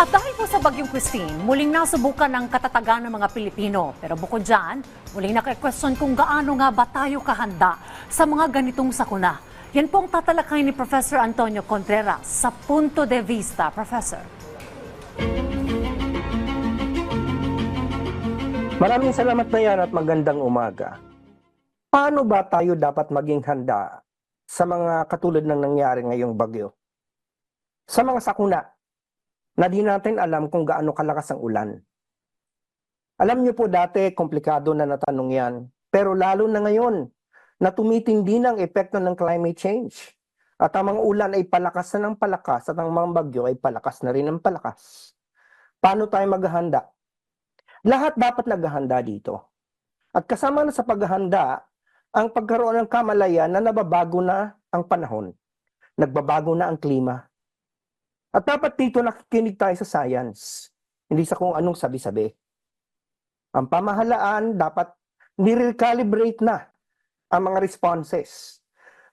At dahil po sa Bagyong Christine, muling nasubukan ng katatagan ng mga Pilipino. Pero bukod dyan, muling nakikwestiyon kung gaano nga ba tayo kahanda sa mga ganitong sakuna. Yan po ang tatalakay ni Professor Antonio Contreras sa Punto de Vista. Professor. Maraming salamat na yan at magandang umaga. Paano ba tayo dapat maging handa sa mga katulad ng nangyari ngayong bagyo? Sa mga sakuna na di natin alam kung gaano kalakas ang ulan. Alam niyo po dati, komplikado na natanong yan. Pero lalo na ngayon, na tumitindi ng epekto ng climate change. At ang mga ulan ay palakas na ng palakas at ang mga bagyo ay palakas na rin ng palakas. Paano tayo maghahanda? Lahat dapat naghahanda dito. At kasama na sa paghahanda, ang pagkaroon ng kamalayan na nababago na ang panahon. Nagbabago na ang klima. At dapat dito nakikinig tayo sa science, hindi sa kung anong sabi-sabi. Ang pamahalaan dapat nire-calibrate na ang mga responses.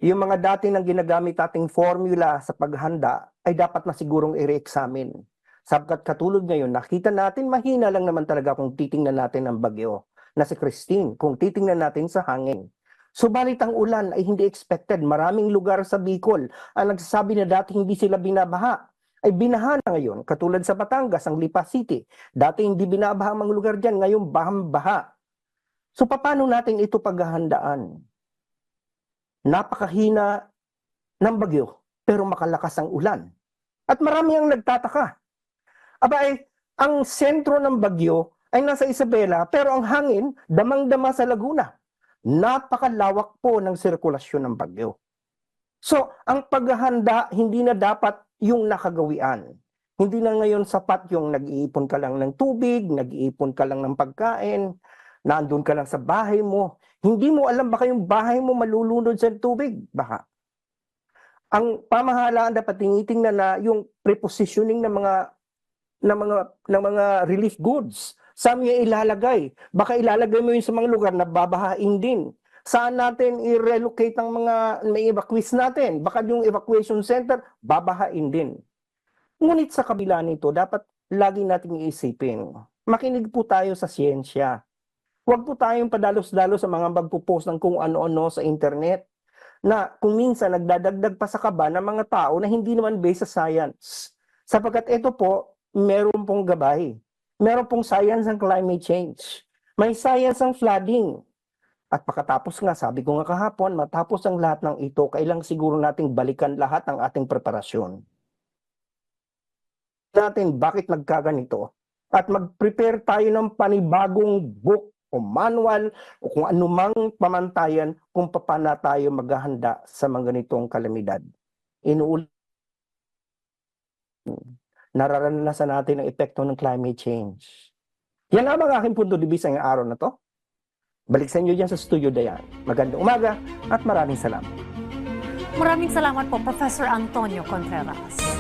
Yung mga dati nang ginagamit ating formula sa paghanda ay dapat na sigurong i-re-examine. Sapagkat katulad ngayon, nakita natin mahina lang naman talaga kung titingnan natin ang bagyo na si Christine, kung titingnan natin sa hangin. Subalit ang ulan ay hindi expected. Maraming lugar sa Bicol ang nagsasabi na dati hindi sila binabaha ay binaha na ngayon. Katulad sa Batangas, ang Lipa City. Dati hindi binabaha ang mga lugar dyan, ngayon bahang-baha. So paano natin ito paghahandaan? Napakahina ng bagyo, pero makalakas ang ulan. At marami ang nagtataka. Aba eh, ang sentro ng bagyo ay nasa Isabela, pero ang hangin, damang-dama sa Laguna. Napakalawak po ng sirkulasyon ng bagyo. So, ang paghahanda, hindi na dapat yung nakagawian. Hindi na ngayon sapat yung nag-iipon ka lang ng tubig, nag-iipon ka lang ng pagkain, nandun ka lang sa bahay mo. Hindi mo alam baka yung bahay mo malulunod sa tubig. Baka. Ang pamahalaan dapat tinitingnan na yung prepositioning ng mga ng mga ng mga relief goods. Saan mo ilalagay? Baka ilalagay mo yun sa mga lugar na babahain din. Saan natin i-relocate ang mga may evacuees natin? Baka yung evacuation center, babahain din. Ngunit sa kabila nito, dapat lagi nating iisipin. Makinig po tayo sa siyensya. Huwag po tayong padalos-dalos sa mga magpo-post ng kung ano-ano sa internet na kung minsan nagdadagdag pa sa kaba ng mga tao na hindi naman based sa science. Sapagkat ito po, meron pong gabay. Meron pong science ng climate change. May science ng flooding. At pagkatapos nga, sabi ko nga kahapon, matapos ang lahat ng ito, kailang siguro nating balikan lahat ng ating preparasyon. Natin bakit nagkaganito at mag-prepare tayo ng panibagong book o manual o kung anumang pamantayan kung paano tayo maghahanda sa mga ganitong kalamidad. Inuulit nararanasan natin ang epekto ng climate change. Yan ang mga aking punto de vista ngayong araw na to. Balik sa inyo dyan sa Studio Dayan. Magandang umaga at maraming salamat. Maraming salamat po, Professor Antonio Contreras.